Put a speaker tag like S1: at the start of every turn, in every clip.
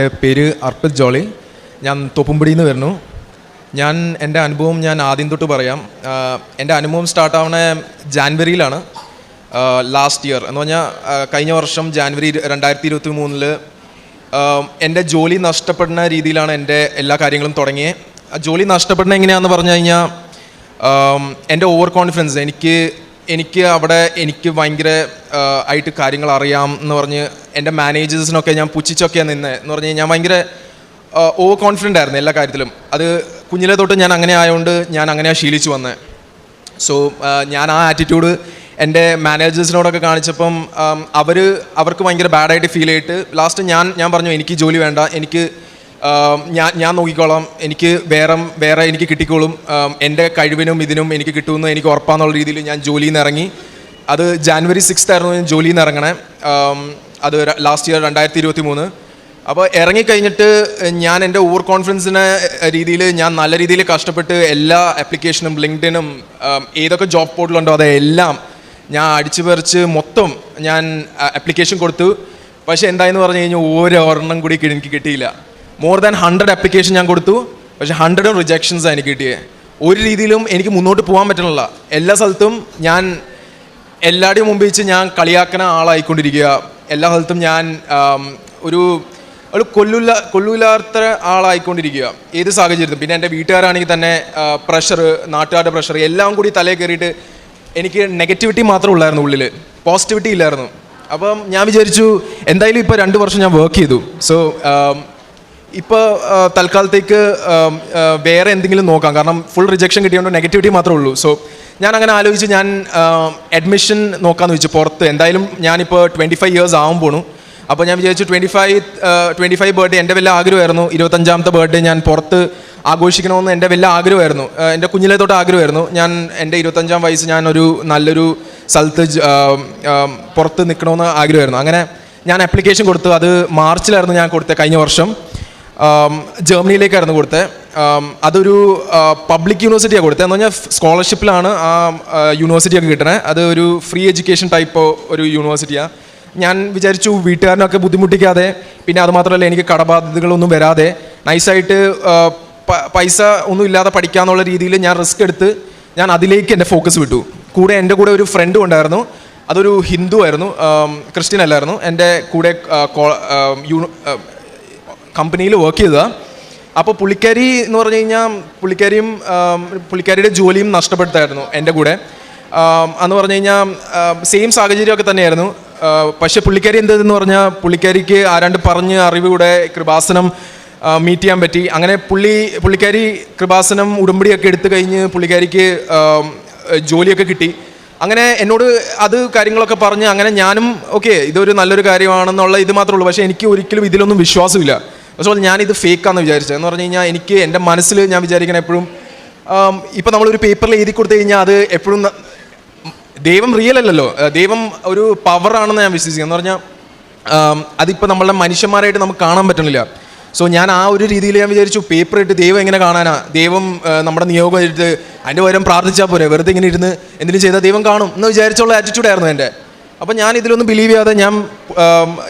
S1: എന്റെ പേര് അർപ്പിത് ജോളി. ഞാൻ തോപ്പുംപടിയിൽ നിന്ന് വരുന്നു. ഞാൻ എന്റെ അനുഭവം ഞാൻ ആദ്യം തൊട്ട് പറയാം. എന്റെ അനുഭവം സ്റ്റാർട്ട് ആവണ ജാൻവരിയിലാണ്. ലാസ്റ്റ് ഇയർ എന്ന് പറഞ്ഞാൽ കഴിഞ്ഞ വർഷം ജാൻവരി രണ്ടായിരത്തി ഇരുപത്തി മൂന്നിൽ എന്റെ ജോലി നഷ്ടപ്പെടുന്ന രീതിയിലാണ് എന്റെ എല്ലാ കാര്യങ്ങളും തുടങ്ങിയത് ജോലി നഷ്ടപ്പെടുന്ന എങ്ങനെയാണെന്ന് പറഞ്ഞു കഴിഞ്ഞാൽ എന്റെ ഓവർ കോൺഫിഡൻസ് എനിക്ക് എനിക്ക് അവിടെ എനിക്ക് ഭയങ്കര ആയിട്ട് കാര്യങ്ങൾ അറിയാം എന്ന് പറഞ്ഞ് എന്റെ മാനേജേഴ്സിനൊക്കെ ഞാൻ പുച്ഛിച്ചൊക്കെയാണ് നിന്നത് എന്ന് പറഞ്ഞ് ഞാൻ ഭയങ്കര ഓവർ കോൺഫിഡന്റ് ആയിരുന്നു എല്ലാ കാര്യത്തിലും. അത് കുഞ്ഞിലെ തൊട്ട് ഞാൻ അങ്ങനെ ആയതുകൊണ്ട് ഞാൻ അങ്ങനെയാണ് ശീലിച്ച് വന്നത് സോ ഞാൻ ആ ആറ്റിറ്റ്യൂഡ് എന്റെ മാനേജേഴ്സിനോടൊക്കെ കാണിച്ചപ്പം അവർ അവർക്ക് ഭയങ്കര ബാഡായിട്ട് ഫീൽ ചെയ്തിട്ട് ലാസ്റ്റ് ഞാൻ ഞാൻ പറഞ്ഞു എനിക്ക് ജോലി വേണ്ട. എനിക്ക് ഞാൻ ഞാൻ നോക്കിക്കോളാം. എനിക്ക് വേറെ വേറെ എനിക്ക് കിട്ടിക്കോളും. എന്റെ കഴിവിനും ഇതിനും എനിക്ക് കിട്ടുമെന്ന് എനിക്ക് ഉറപ്പാന്നുള്ള രീതിയിൽ ഞാൻ ജോലിയിൽ നിന്ന് ഇറങ്ങി. അത് ജാനുവരി സിക്സ്ത് ആയിരുന്നു ഞാൻ ജോലിയിൽ നിന്ന് ഇറങ്ങണേ. അത് ലാസ്റ്റ് ഇയർ രണ്ടായിരത്തി ഇരുപത്തി മൂന്ന് അപ്പോൾ ഇറങ്ങിക്കഴിഞ്ഞിട്ട് ഞാൻ എന്റെ ഓവർ കോൺഫിഡൻസിനെ രീതിയിൽ ഞാൻ നല്ല രീതിയിൽ കഷ്ടപ്പെട്ട് എല്ലാ ആപ്ലിക്കേഷനും ലിങ്ക്ഡിനും ഏതൊക്കെ ജോബ് പോർട്ടലുണ്ടോ അതെല്ലാം ഞാൻ അടിച്ചു പറിച്ച് മൊത്തം ഞാൻ ആപ്ലിക്കേഷൻ കൊടുത്തു. പക്ഷേ എന്തായെന്ന് പറഞ്ഞു കഴിഞ്ഞാൽ ഓരോ ഒരെണ്ണം കൂടി എനിക്ക് കിട്ടിയില്ല. മോർ ദാൻ ഹൺഡ്രഡ് ആപ്ലിക്കേഷൻ ഞാൻ കൊടുത്തു. പക്ഷേ ഹൺഡ്രഡും റിജക്ഷൻസാണ് എനിക്ക് കിട്ടിയത് ഒരു രീതിയിലും എനിക്ക് മുന്നോട്ട് പോകാൻ പറ്റണില്ല. എല്ലാ സ്ഥലത്തും ഞാൻ എല്ലാവരുടെയും മുമ്പ് വെച്ച് ഞാൻ കളിയാക്കുന്ന ആളായിക്കൊണ്ടിരിക്കുക. എല്ലാ സ്ഥലത്തും ഞാൻ ഒരു ഒരു കൊല്ലുല്ല കൊല്ലൂലാത്ത ആളായിക്കൊണ്ടിരിക്കുക. ഏത് സാഹചര്യത്തിലും. പിന്നെ എന്റെ വീട്ടുകാരാണെങ്കിൽ തന്നെ പ്രഷർ നാട്ടുകാരുടെ പ്രഷർ എല്ലാം കൂടി തലയിൽ കയറിയിട്ട് എനിക്ക് നെഗറ്റിവിറ്റി മാത്രമേ ഉള്ളായിരുന്നു ഉള്ളിൽ പോസിറ്റിവിറ്റി ഇല്ലായിരുന്നു. അപ്പം ഞാൻ വിചാരിച്ചു എന്തായാലും ഇപ്പോൾ രണ്ട് വർഷം ഞാൻ വർക്ക് ചെയ്തു. സോ ഇപ്പോൾ തൽക്കാലത്തേക്ക് വേറെ എന്തെങ്കിലും നോക്കാം. കാരണം ഫുൾ റിജക്ഷൻ കിട്ടിയതുകൊണ്ട് നെഗറ്റിവിറ്റി മാത്രമേ ഉള്ളൂ. സോ ഞാൻ അങ്ങനെ ആലോചിച്ച് ഞാൻ അഡ്മിഷൻ നോക്കാമെന്ന് വെച്ചു പുറത്ത്. എന്തായാലും ഞാനിപ്പോൾ ട്വന്റി ഫൈവ് ഇയേഴ്സ് ആവാൻ പോണു. അപ്പോൾ ഞാൻ വിചാരിച്ചു twenty five twenty five birthday എന്റെ വലിയ ആഗ്രഹമായിരുന്നു. ഇരുപത്തഞ്ചാമത്തെ ബർത്ത്ഡേ ഞാൻ പുറത്ത് ആഘോഷിക്കണമെന്ന് എന്റെ വലിയ ആഗ്രഹമായിരുന്നു. എന്റെ കുഞ്ഞിലെ തൊട്ട് ആഗ്രഹമായിരുന്നു. ഞാൻ എന്റെ ഇരുപത്തഞ്ചാം വയസ്സ് ഞാനൊരു നല്ലൊരു സ്ഥലത്ത് പുറത്ത് നിൽക്കണമെന്ന് ആഗ്രഹമായിരുന്നു. അങ്ങനെ ഞാൻ ആപ്ലിക്കേഷൻ കൊടുത്തു. അത് മാർച്ചിലായിരുന്നു ഞാൻ കൊടുത്തത് കഴിഞ്ഞ വർഷം. ജർമ്മനിയിലേക്കായിരുന്നു കൊടുത്തത് അതൊരു പബ്ലിക് യൂണിവേഴ്സിറ്റിയാണ് കൊടുത്തത് എന്ന് പറഞ്ഞാൽ സ്കോളർഷിപ്പിലാണ് ആ യൂണിവേഴ്സിറ്റി ഒക്കെ കിട്ടണത് അത് ഒരു ഫ്രീ എഡ്യൂക്കേഷൻ ടൈപ്പ് ഒരു യൂണിവേഴ്സിറ്റിയാണ് ഞാൻ വിചാരിച്ചു വീട്ടുകാരനൊക്കെ ബുദ്ധിമുട്ടിക്കാതെ പിന്നെ അതുമാത്രമല്ല എനിക്ക് കടബാധ്യതകളൊന്നും വരാതെ നൈസായിട്ട് പൈസ ഒന്നും ഇല്ലാതെ പഠിക്കാന്നുള്ള രീതിയിൽ ഞാൻ റിസ്ക് എടുത്ത് ഞാൻ അതിലേക്ക് എന്റെ ഫോക്കസ് വിട്ടു. കൂടെ എന്റെ കൂടെ ഒരു ഫ്രണ്ടും ഉണ്ടായിരുന്നു. അതൊരു ഹിന്ദു ആയിരുന്നു. ക്രിസ്ത്യൻ അല്ലായിരുന്നു. എന്റെ കൂടെ കമ്പനിയിൽ വർക്ക് ചെയ്തതാ അപ്പോൾ പുള്ളിക്കാരി എന്ന് പറഞ്ഞു കഴിഞ്ഞാൽ പുള്ളിക്കാരിയും പുള്ളിക്കാരിയുടെ ജോലിയും നഷ്ടപ്പെടുത്തായിരുന്നു എന്റെ കൂടെ. എന്ന് പറഞ്ഞു കഴിഞ്ഞാൽ സെയിം സാഹചര്യമൊക്കെ തന്നെയായിരുന്നു. പക്ഷേ പുള്ളിക്കാരി എന്തെന്ന് പറഞ്ഞാൽ പുള്ളിക്കാരിക്ക് ആരാണ്ട് പറഞ്ഞ് അറിവിലൂടെ കൃപാസനം മീറ്റ് ചെയ്യാൻ പറ്റി. അങ്ങനെ പുള്ളി പുള്ളിക്കാരി കൃപാസനം ഉടുമ്പടിയൊക്കെ എടുത്തു കഴിഞ്ഞ് പുള്ളിക്കാരിക്ക് ജോലിയൊക്കെ കിട്ടി. അങ്ങനെ എന്നോട് അത് കാര്യങ്ങളൊക്കെ പറഞ്ഞ് അങ്ങനെ ഞാനും ഓക്കെ ഇതൊരു നല്ലൊരു കാര്യമാണെന്നുള്ള ഇത് മാത്രമേ ഉള്ളൂ. പക്ഷേ എനിക്ക് ഒരിക്കലും ഇതിലൊന്നും വിശ്വാസമില്ല. പക്ഷേ ഞാനിത് ഫേക്കാന്ന് വിചാരിച്ചത്. എന്ന് പറഞ്ഞു കഴിഞ്ഞാൽ എനിക്ക് എന്റെ മനസ്സിൽ ഞാൻ വിചാരിക്കണ എപ്പോഴും ഇപ്പം നമ്മളൊരു പേപ്പറിൽ എഴുതി കൊടുത്തു കഴിഞ്ഞാൽ അത് എപ്പോഴും ദൈവം റിയൽ അല്ലല്ലോ. ദൈവം ഒരു പവറാണെന്ന് ഞാൻ വിശ്വസിക്കുന്നത്. എന്ന് പറഞ്ഞാൽ അതിപ്പോൾ നമ്മളുടെ മനുഷ്യന്മാരായിട്ട് നമുക്ക് കാണാൻ പറ്റണില്ല. സോ ഞാൻ ആ ഒരു രീതിയിൽ ഞാൻ വിചാരിച്ചു പേപ്പർ ഇട്ട് ദൈവം എങ്ങനെ കാണാനാ? ദൈവം നമ്മുടെ നിയോഗം എടുത്ത് അതിന്റെ പകരം പ്രാർത്ഥിച്ചാൽ പോരെ? വെറുതെ ഇങ്ങനെ ഇരുന്ന് എന്തിനും ചെയ്താൽ ദൈവം കാണും എന്ന് വിചാരിച്ചുള്ള ആറ്റിറ്റ്യൂഡായിരുന്നു എന്റെ. അപ്പോൾ ഞാൻ ഇതിലൊന്നും ബിലീവ് ചെയ്യാതെ ഞാൻ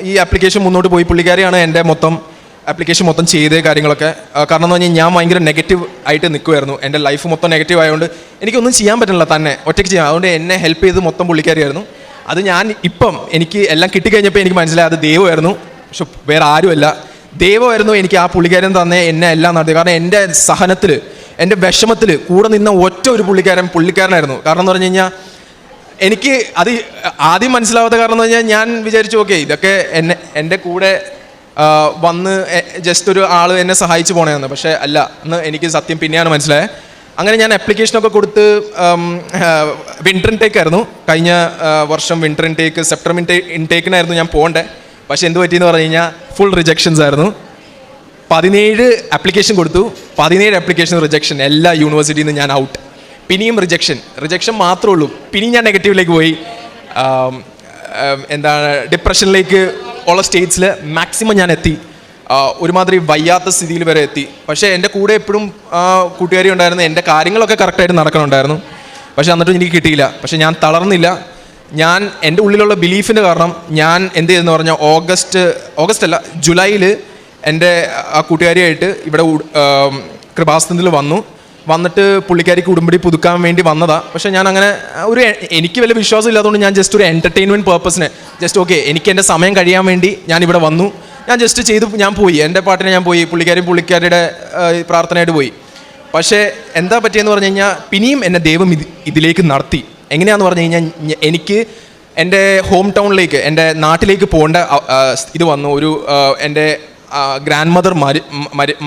S1: ഈ ആപ്ലിക്കേഷൻ മുന്നോട്ട് പോയി. പുള്ളിക്കാരിയാണ് എന്റെ മൊത്തം ആപ്ലിക്കേഷൻ മൊത്തം ചെയ്ത കാര്യങ്ങളൊക്കെ. കാരണം എന്ന് പറഞ്ഞാൽ ഞാൻ ഭയങ്കര നെഗറ്റീവ് ആയിട്ട് നിൽക്കുമായിരുന്നു എന്റെ ലൈഫ് മൊത്തം നെഗറ്റീവ് ആയതുകൊണ്ട് എനിക്കൊന്നും ചെയ്യാൻ പറ്റില്ല തന്നെ. ഒറ്റയ്ക്ക് ചെയ്യാം. അതുകൊണ്ട് എന്നെ ഹെൽപ്പ് ചെയ്ത് മൊത്തം പുള്ളിക്കാരിയായിരുന്നു. അത് ഞാൻ ഇപ്പം എനിക്ക് എല്ലാം കിട്ടിക്കഴിഞ്ഞപ്പോൾ എനിക്ക് മനസ്സിലായത് ദൈവമായിരുന്നു. പക്ഷെ വേറെ ആരുമല്ല. ദൈവമായിരുന്നു എനിക്ക് ആ പുള്ളിക്കാരൻ തന്നെ എന്നെ എല്ലാം നടത്തി കാരണം എന്റെ സഹനത്തിൽ എന്റെ വിഷമത്തിൽ കൂടെ നിന്ന ഒറ്റ ഒരു പുള്ളിക്കാരൻ പുള്ളിക്കാരനായിരുന്നു. കാരണം എന്ന് പറഞ്ഞു കഴിഞ്ഞാൽ എനിക്ക് അത് ആദ്യം മനസ്സിലാവാത്ത കാരണം എന്ന് പറഞ്ഞാൽ ഞാൻ വിചാരിച്ചു ഓക്കെ ഇതൊക്കെ എന്നെ എന്റെ കൂടെ വന്ന് ജസ്റ്റ് ഒരു ആൾ എന്നെ സഹായിച്ചു പോണേന്ന്. പക്ഷേ അല്ല എന്ന് എനിക്ക് സത്യം പിന്നെയാണ് മനസ്സിലായത് അങ്ങനെ ഞാൻ ആപ്ലിക്കേഷനൊക്കെ കൊടുത്ത് വിന്റർ ഇൻടേക്ക് ആയിരുന്നു. കഴിഞ്ഞ വർഷം വിന്റർ ഇൻടേക്ക് സെപ്റ്റംബർ ഇൻടേ ഇൻടേക്കിനായിരുന്നു ഞാൻ പോകേണ്ടത് പക്ഷേ എന്ത് പറ്റിയെന്ന് പറഞ്ഞു കഴിഞ്ഞാൽ ഫുൾ റിജക്ഷൻസ് ആയിരുന്നു. പതിനേഴ് ആപ്ലിക്കേഷൻ കൊടുത്തു. പതിനേഴ് ആപ്ലിക്കേഷൻ റിജക്ഷൻ എല്ലാ യൂണിവേഴ്സിറ്റിയിൽ നിന്ന് ഞാൻ ഔട്ട് പിന്നെയും റിജക്ഷൻ റിജക്ഷൻ മാത്രമേ ഉള്ളൂ. പിന്നെയും ഞാൻ നെഗറ്റീവിലേക്ക് പോയി. എന്താണ് ഡിപ്രഷനിലേക്ക് ഉള്ള സ്റ്റേറ്റ്സിൽ മാക്സിമം ഞാൻ എത്തി. ഒരുമാതിരി വയ്യാത്ത സ്ഥിതിയിൽ വരെ എത്തി. പക്ഷേ എന്റെ കൂടെ എപ്പോഴും കൂട്ടുകാരി ഉണ്ടായിരുന്നു എന്റെ കാര്യങ്ങളൊക്കെ കറക്റ്റായിട്ട് നടക്കണുണ്ടായിരുന്നു. പക്ഷേ എന്നിട്ടും എനിക്ക് കിട്ടിയില്ല. പക്ഷേ ഞാൻ തളർന്നില്ല. ഞാൻ എന്റെ ഉള്ളിലുള്ള ബിലീഫിന്റെ കാരണം ഞാൻ എന്ത് ചെയ്തെന്ന് പറഞ്ഞാൽ ഓഗസ്റ്റ് ഓഗസ്റ്റ് അല്ല ജൂലൈയിൽ എന്റെ ആ കൂട്ടുകാരിയായിട്ട് ഇവിടെ കൃപാസനത്തിൽ വന്നു. വന്നിട്ട് പുള്ളിക്കാരിക്ക് ഉടുമ്പടി പുതുക്കാൻ വേണ്ടി വന്നതാ. പക്ഷെ ഞാൻ അങ്ങനെ ഒരു എനിക്ക് വലിയ വിശ്വാസം ഇല്ലാത്തതുകൊണ്ട് ഞാൻ ജസ്റ്റ് ഒരു എന്റർടൈൻമെന്റ് പേർപ്പസിന് ജസ്റ്റ് ഓക്കെ എനിക്ക് എന്റെ സമയം കഴിയാൻ വേണ്ടി ഞാൻ ഇവിടെ വന്നു. ഞാൻ ജസ്റ്റ് ചെയ്ത് ഞാൻ പോയി. എന്റെ പാട്ടിന് ഞാൻ പോയി. പുള്ളിക്കാരും പുള്ളിക്കാരിയുടെ പ്രാർത്ഥനയായിട്ട് പോയി. പക്ഷേ എന്താ പറ്റിയെന്ന് പറഞ്ഞു കഴിഞ്ഞാൽ പിന്നെയും എന്നെ ദൈവം ഇത് ഇതിലേക്ക് നടത്തി. എങ്ങനെയാന്ന് പറഞ്ഞു കഴിഞ്ഞാൽ എനിക്ക് എന്റെ ഹോം ടൗണിലേക്ക് എന്റെ നാട്ടിലേക്ക് പോകേണ്ട ഇത് വന്നു. ഒരു എന്റെ ഗ്രാൻഡ് മദർ മരി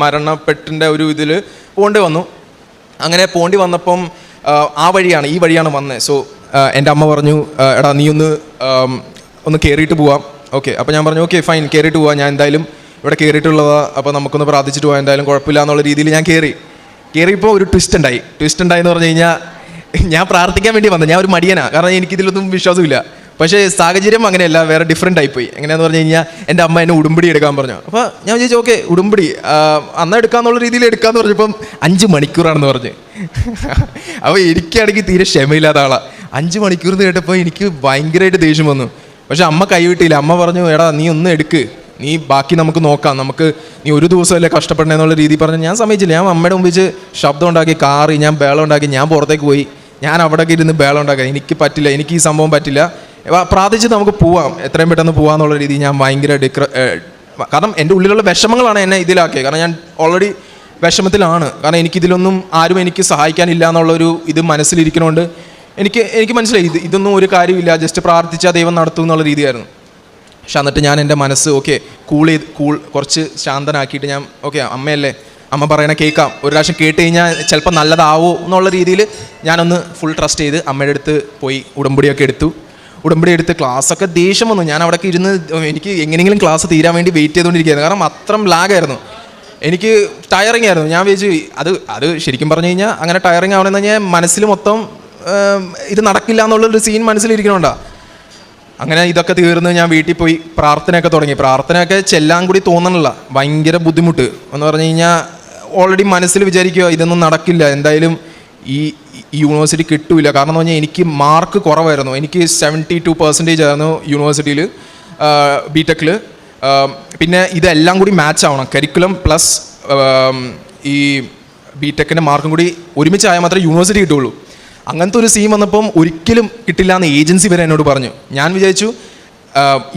S1: മരണപ്പെട്ടിന്റെ ഒരു ഇതിൽ പോകേണ്ടി വന്നു. അങ്ങനെ പോണ്ടി വന്നപ്പം ആ, വഴിയാണ് ഈ വഴിയാണ് വന്നത് സോ എന്റെ അമ്മ പറഞ്ഞു എടാ നീ ഒന്ന് ഒന്ന് കയറിയിട്ട് പോവാം. ഓക്കെ അപ്പോൾ ഞാൻ പറഞ്ഞു ഓക്കെ ഫൈൻ കയറിയിട്ട് പോവാം. ഞാൻ എന്തായാലും ഇവിടെ കയറിയിട്ടുള്ളതാ അപ്പോൾ നമുക്കൊന്ന് പ്രാർത്ഥിച്ചിട്ട് പോകാം എന്തായാലും കുഴപ്പമില്ല എന്നുള്ള രീതിയിൽ ഞാൻ കയറി കയറിയപ്പോൾ ഒരു ട്വിസ്റ്റ് ഉണ്ടായി. ട്വിസ്റ്റ് ഉണ്ടായി എന്ന് പറഞ്ഞു കഴിഞ്ഞാൽ ഞാൻ പ്രാർത്ഥിക്കാൻ വേണ്ടി വന്നത് ഞാൻ ഒരു മടിയനാണ് കാരണം എനിക്കിതിലൊന്നും വിശ്വാസമില്ല. പക്ഷേ സാഹചര്യം അങ്ങനെയല്ല വേറെ ഡിഫറെന്റ് ആയിപ്പോയി. എങ്ങനെയാന്ന് പറഞ്ഞു കഴിഞ്ഞാൽ എന്റെ അമ്മ എന്നെ ഉടുമ്പടി എടുക്കാൻ പറഞ്ഞു. അപ്പോൾ ഞാൻ ചോദിച്ചു ഓക്കെ ഉടുമ്പടി അന്ന് എടുക്കാന്നുള്ള രീതിയിൽ എടുക്കാന്ന് പറഞ്ഞപ്പം അഞ്ച് മണിക്കൂറാണെന്ന് പറഞ്ഞ്. അപ്പോൾ എനിക്കാണെങ്കിൽ തീരെ ക്ഷമയില്ലാത്ത ആളാണ് അഞ്ച് മണിക്കൂർ കേട്ടപ്പോൾ എനിക്ക് ഭയങ്കരമായിട്ട് ദേഷ്യം വന്നു. പക്ഷെ അമ്മ കൈവിട്ടില്ല അമ്മ പറഞ്ഞു എടാ നീ ഒന്ന് എടുക്ക്. നീ ബാക്കി നമുക്ക് നോക്കാം. നമുക്ക് നീ ഒരു ദിവസമല്ലേ കഷ്ടപ്പെടണേ എന്നുള്ള രീതി പറഞ്ഞു ഞാൻ സമ്മതിച്ചില്ല. ഞാൻ അമ്മയുടെ മുമ്പിൽ വെച്ച് ശബ്ദം ഉണ്ടാക്കി കാറി ഞാൻ ബേളം ഉണ്ടാക്കി ഞാൻ പുറത്തേക്ക് പോയി. ഞാൻ അവിടെ ഇരുന്ന് ബേളം ഉണ്ടാക്കാം എനിക്ക് പറ്റില്ല. എനിക്ക് ഈ സംഭവം പറ്റില്ല. പ്രാർത്ഥിച്ച് നമുക്ക് പോവാം. എത്രയും പെട്ടെന്ന് പോവാന്നുള്ള രീതി ഞാൻ ഭയങ്കര ഡിക്ര കാരണം എന്റെ ഉള്ളിലുള്ള വിഷമങ്ങളാണ് എന്നെ ഇതിലാക്കിയത്. കാരണം ഞാൻ ഓൾറെഡി വിഷമത്തിലാണ്. കാരണം എനിക്കിതിലൊന്നും ആരും എനിക്ക് സഹായിക്കാനില്ല എന്നുള്ളൊരു ഇത് മനസ്സിലിരിക്കണോണ്ട് എനിക്ക് എനിക്ക് മനസ്സിലായി. ഇത് ഇതൊന്നും ഒരു കാര്യമില്ല. ജസ്റ്റ് പ്രാർത്ഥിച്ചാൽ ദൈവം നടത്തും എന്നുള്ള രീതിയായിരുന്നു. പക്ഷെ എന്നിട്ട് ഞാൻ എന്റെ മനസ്സ് ഓക്കെ കൂൾ ചെയ്ത് കൂൾ കുറച്ച് ശാന്തനാക്കിയിട്ട് ഞാൻ ഓക്കെ അമ്മയല്ലേ അമ്മ പറയണ കേൾക്കാം. ഒരു പ്രാവശ്യം കേട്ട് കഴിഞ്ഞാൽ ചിലപ്പോൾ നല്ലതാവോ എന്നുള്ള രീതിയിൽ ഞാനൊന്ന് ഫുൾ ട്രസ്റ്റ് ചെയ്ത് അമ്മയുടെ അടുത്ത് പോയി ഉടമ്പടിയൊക്കെ എടുത്തു. ഉടമ്പടി എടുത്ത് ക്ലാസ്സൊക്കെ ദേഷ്യം വന്നു. ഞാൻ അവിടെ ഇരുന്ന് എനിക്ക് എങ്ങനെയെങ്കിലും ക്ലാസ് തീരാൻ വേണ്ടി വെയിറ്റ് ചെയ്തുകൊണ്ടിരിക്കുകയായിരുന്നു കാരണം അത്രയും ലാഗായിരുന്നു എനിക്ക് ടയറിങ് ആയിരുന്നു. ഞാൻ വിചാരിച്ചു അത് അത് ശരിക്കും പറഞ്ഞു കഴിഞ്ഞാൽ അങ്ങനെ ടയറിങ് ആവണമെന്ന് കഴിഞ്ഞാൽ മനസ്സിൽ മൊത്തം ഇത് നടക്കില്ല എന്നുള്ളൊരു സീൻ മനസ്സിലിരിക്കണോണ്ടാ? അങ്ങനെ ഇതൊക്കെ തീർന്ന് ഞാൻ വീട്ടിൽ പോയി പ്രാർത്ഥനയൊക്കെ തുടങ്ങി. പ്രാർത്ഥനയൊക്കെ ചെല്ലാൻ കൂടി തോന്നണില്ല. ഭയങ്കര ബുദ്ധിമുട്ട്. എന്ന് പറഞ്ഞു കഴിഞ്ഞാൽ ഓൾറെഡി മനസ്സിൽ വിചാരിക്കുക ഇതൊന്നും നടക്കില്ല. എന്തായാലും ഈ യൂണിവേഴ്സിറ്റി കിട്ടൂല. കാരണം എന്ന് പറഞ്ഞാൽ എനിക്ക് മാർക്ക് കുറവായിരുന്നു. എനിക്ക് സെവന്റി ടു പെർസെന്റേജ് ആയിരുന്നു യൂണിവേഴ്സിറ്റിയിൽ ബി ടെക്കിൽ പിന്നെ ഇതെല്ലാം കൂടി മാച്ച് ആവണം. കരിക്കുലം പ്ലസ് ഈ ബി ടെക്കിന്റെ മാർക്കും കൂടി ഒരുമിച്ചായാൽ മാത്രമേ യൂണിവേഴ്സിറ്റി കിട്ടുള്ളൂ. അങ്ങനത്തെ ഒരു സീൻ വന്നപ്പം ഒരിക്കലും കിട്ടില്ല എന്ന് ഏജൻസി വരെ എന്നോട് പറഞ്ഞു. ഞാൻ വിചാരിച്ചു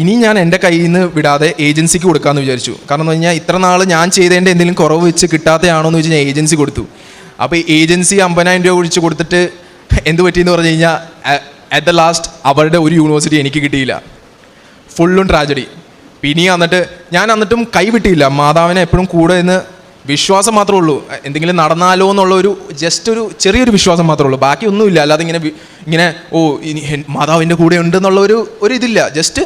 S1: ഇനി ഞാൻ എന്റെ കയ്യിൽ നിന്ന് വിടാതെ ഏജൻസിക്ക് കൊടുക്കാമെന്ന് വിചാരിച്ചു. കാരണം എന്ന് പറഞ്ഞാൽ ഇത്ര നാൾ ഞാൻ ചെയ്തതിന്റെ എന്തെങ്കിലും കുറവ് വെച്ച് കിട്ടാത്തയാണോ എന്ന് വെച്ച് ഞാൻ ഏജൻസി കൊടുത്തു. അപ്പോൾ ഏജൻസി അമ്പതിനായിരം രൂപ കുഴിച്ച് കൊടുത്തിട്ട് എന്ത് പറ്റിയെന്ന് പറഞ്ഞു കഴിഞ്ഞാൽ അറ്റ് ദ ലാസ്റ്റ് അവരുടെ ഒരു യൂണിവേഴ്സിറ്റി എനിക്ക് കിട്ടിയില്ല. ഫുള്ളും ട്രാജഡി പിന്നെ എന്നിട്ട് ഞാൻ എന്നിട്ടും കൈവിട്ടില്ല മാതാവിനെ എപ്പോഴും കൂടെ എന്ന് വിശ്വാസം മാത്രമേ ഉള്ളൂ. എന്തെങ്കിലും നടന്നാലോ എന്നുള്ള ഒരു ജസ്റ്റ് ഒരു ചെറിയൊരു വിശ്വാസം മാത്രമേ ഉള്ളൂ. ബാക്കി ഒന്നുമില്ല. അല്ലാതെ ഇങ്ങനെ ഇങ്ങനെ ഓ ഇനി മാതാവിന്റെ കൂടെ ഉണ്ട് എന്നുള്ള ഒരു ഒരു ഇതില്ല. ജസ്റ്റ്